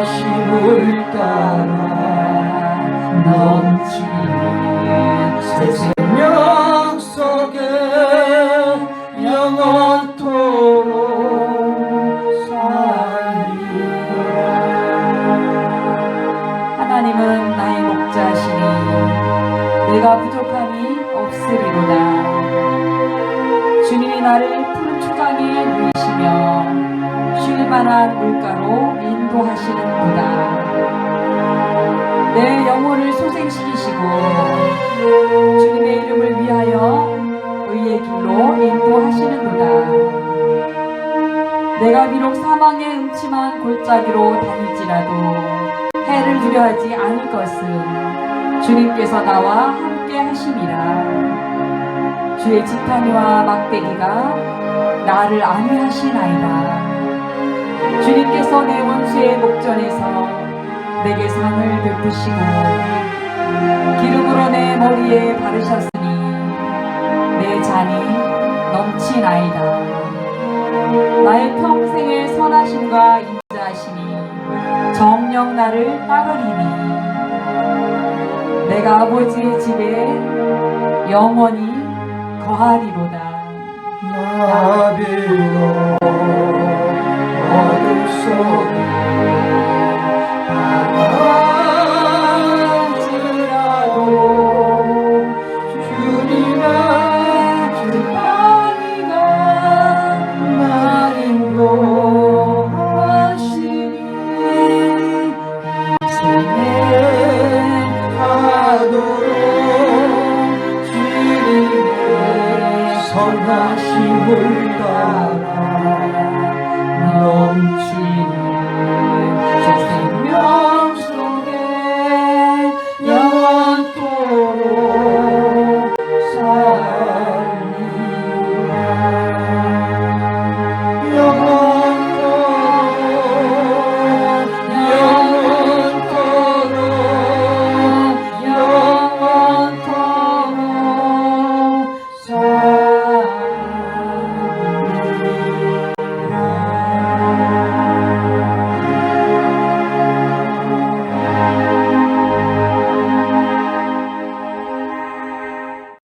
선하심을 따라 넘치는 새 생명 속에 영원토록 살리라 하나님은 나의 목자시니 내가 부족함이 없으리로다. 주님이 나를 푸른 초장에 누이시며 쉴 만한 물가로 인 도하시는구나. 내 영혼을 소생시키시고 주님의 이름을 위하여 의의 길로 인도하시는구나. 내가 비록 사망의 음침한 골짜기로 다닐지라도 해를 두려하지 않을 것은 주님께서 나와 함께 하심이라. 주의 지팡이와 막대기가 나를 안위하시나이다 주님께서 내 원수의 목전에서 내게 상을 베푸시고 기름으로 내 머리에 바르셨으니 내 잔이 넘치나이다. 나의 평생의 선하심과 인자하심이 정령 나를 따르리니 내가 아버지의 집에 영원히 거하리로다. 나비로 那是我